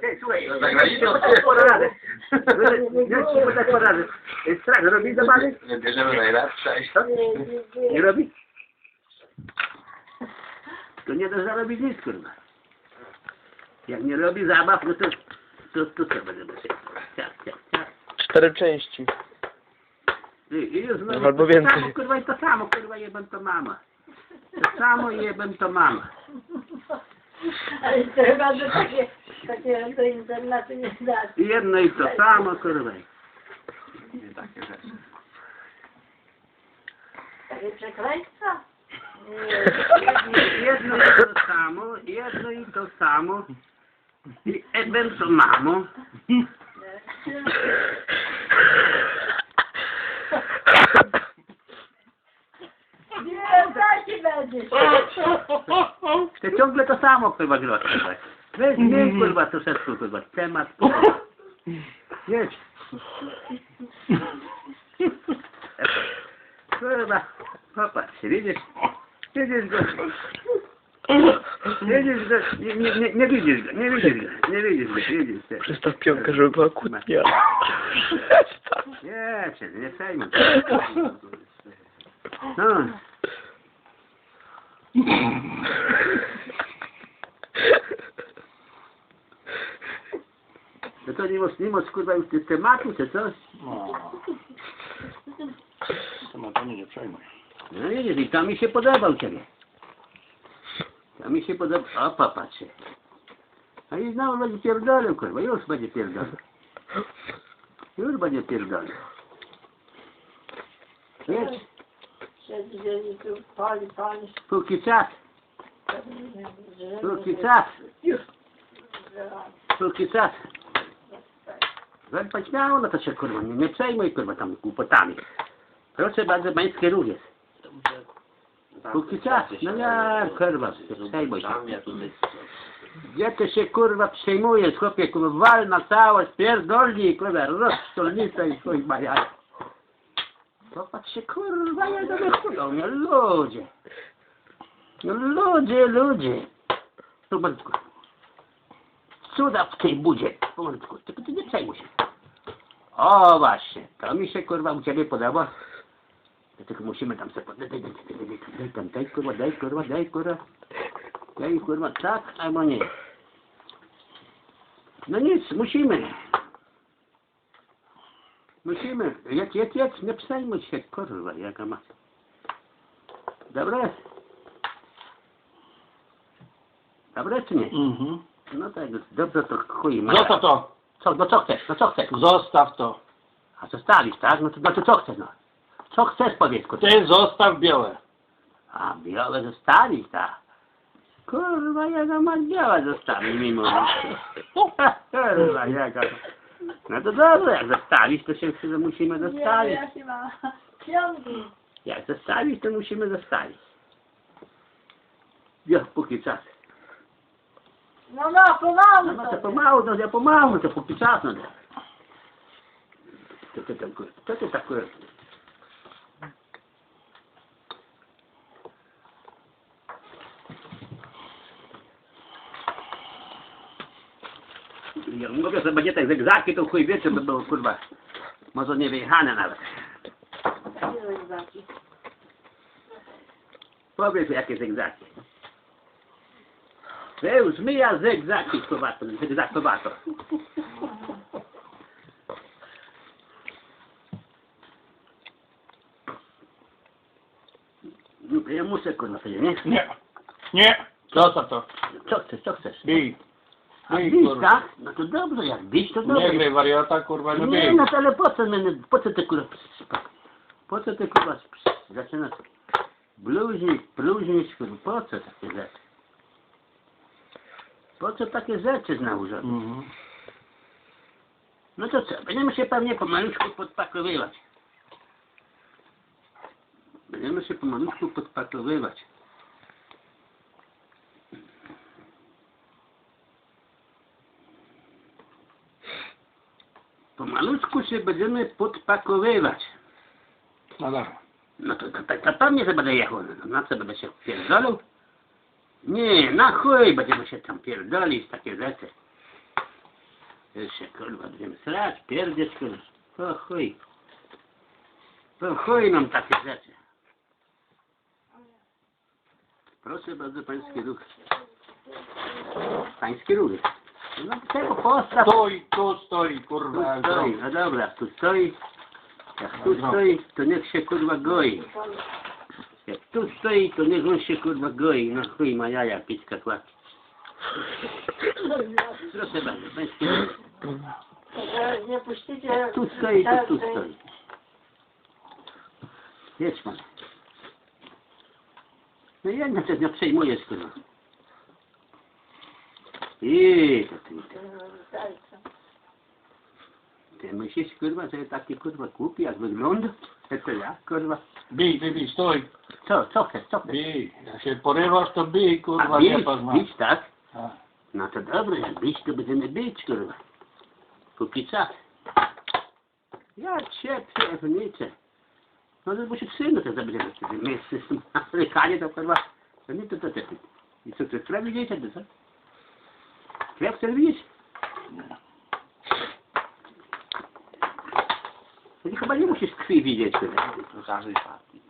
Hej, słuchaj, Za granicą? nie ci poradzę. Nie ci tak poradzę. Strach robi? Nie bierzemy najlepsze. Co? Nie robi? To nie da zarobić nic, kurwa. Jak nie robi zabaw, no to, to, to co będę musiał? Ciach, ciach, ciach. Cztery części. I, i już znowu Albo to więcej. Samo, kurwa, i to samo, kurwa, jebem to mama. To samo jebem to mama. Ale to chyba do takie, takie do internetu nie da. I jedno i to samo, kurwa. Nie takie rzeczy. Takie przekleństwa? I Jedno i to samo, jedno i to samo. I jebem to mamo. Nie, taki będziesz. To ciągle to samo, kurwa, gra, kurwa. Weź, zmień, kurwa, troszeczkę, kurwa, temat, kurwa. Jedź. Kurwa, popatrz, widzisz? Widzisz go? Widzisz go? Nie, nie, nie, nie widzisz go, nie widzisz go, nie widzisz go, widzisz go. Przystaw pionkę, żeby była kłótnia. Przestaw. Nie, cię, nie przejmuj. No. To nie masz, nie masz kurwa już tych tematu, czy coś? No. Tematami nie przejmuj. No widzisz, i to mi się podobał ciebie. To mi się podobał. O, popatrzcie. A i znowu będzie pierdolił, kurwa, już będzie pierdolił. Już będzie pierdolił. Wiesz, Siedzi, siedzi tu, pali, pali. póki czas, póki czas, póki czas. Zerpać miało, no to się kurwa, nie, nie przejmuj kurwa tam głupotami. Proszę bardzo, pańskie również. Póki czas, no nie, kurwa, przejmuj się. Gdzie ty się kurwa przejmujesz, chłopie, kurwa, wal na całość, pierdolni, kurwa, rozstolnicę i twój bajaj. Popatrz się, kurwa, jak to wychują, no ludzie. No ludzie, ludzie. Powolutku. Cuda w tej budzie. Powolutku, tylko ty nie przejmuj się. O właśnie, to mi się kurwa u ciebie podoba. Tylko musimy tam sobie... Daj, daj, daj, daj, daj, daj, tam, daj kurwa, daj kurwa, daj kurwa. Daj kurwa, tak albo nie. No nic, musimy. Musimy. Jedź, jedź, jedź, nie przejmuj się, kurwa, jaka ma. Dobre? Dobre czy nie? Mhm. No tak, dobrze to chuj ma. Zostaw to! Co, no co chcesz, no co chcesz? Zostaw to! A zostawisz, tak? No to, no to co chcesz, no? Co chcesz, powiedz, kurwa? Ty zostaw białe! A, białe zostawić, tak? Kurwa, jaka ma białe zostawi mimo Kurwa, jaka... No to dobrze, jak zostawisz, to się że musimy Nie, zostawić. ja się ma. Jak zostawisz, to musimy zostawić. Ja, póki czas. No no, pomału No, no to pomału, no ja pomału, to czas, no. To ty tak, to ty tak... Ja mówię, że będzie tak zegzaki, to chuj wie, czy by było, kurwa, może nie wyjechane nawet. Takie zegzaki. Powiedz, jakie zegzaki. Zeus, mija zegzaki, kowato, zegzakowato. No to ja muszę, kurwa, sobie, nie? Nie! Nie! Zostaw to! Co chcesz, co chcesz? Bij! A bij, bić, kurwa. tak? No to dobrze, jak bić, to dobrze. Nie graj wariata, kurwa, no Nie, bij! no to ale po co, my, po co ty kurwa, po co ty kurwa zaczynasz bluźnić, bluźnić, kurwa, po co takie rzeczy? Po co takie rzeczy znowu? Mhm. No to co, będziemy się pewnie pomalutku podpakowywać. Będziemy się pomalutku podpakowywać. Pomalutku się będziemy podpakowywać. No dobra. No to, to, to, to pewnie, że będę jechał. No, na co będę się pierdolił? Nie, na chuj będziemy się tam pierdolić, takie rzeczy. Jeszcze kurwa będziemy srać, pierdzieć kurwa. Po chuj. Po chuj nam takie rzeczy. Proszę bardzo, pański ruch. Pański ruch. No tego postaw. Stój, tu stoi, Tu kurwa. stoi, no dobra, tu stoi. Jak tu stoi, to niech się kurwa goi. Tu stoi, to niech on się kurwa goi. No chuj ma jaja, pićka kłaki. Proszę bardzo, pański ruch. Teraz nie puścicie. Jak tu stoi, to tu stoi. Jedź pan. No i jedna też nie przejmujesz kurwa. I to ty, ty. Ty myślisz kurwa, że taki kurwa głupi jak wygląda? To to ja kurwa. Bij, bij, bij, stój. Co, co chcesz, co chcesz? Bij. Jak się porywasz, to bij, kurwa, A nie bić, bić tak? A. No to dobrze, jak bić, to będziemy bić kurwa. Póki czas. Ja cię pierniczę. No to musi synu to zabierzemy. My z Afrykanie to kurwa. To nie to to to. I co, to krew widzicie, to co? Krew chcesz widzieć? Ty chyba nie musisz krwi widzieć. kurwa. Każdy fakt.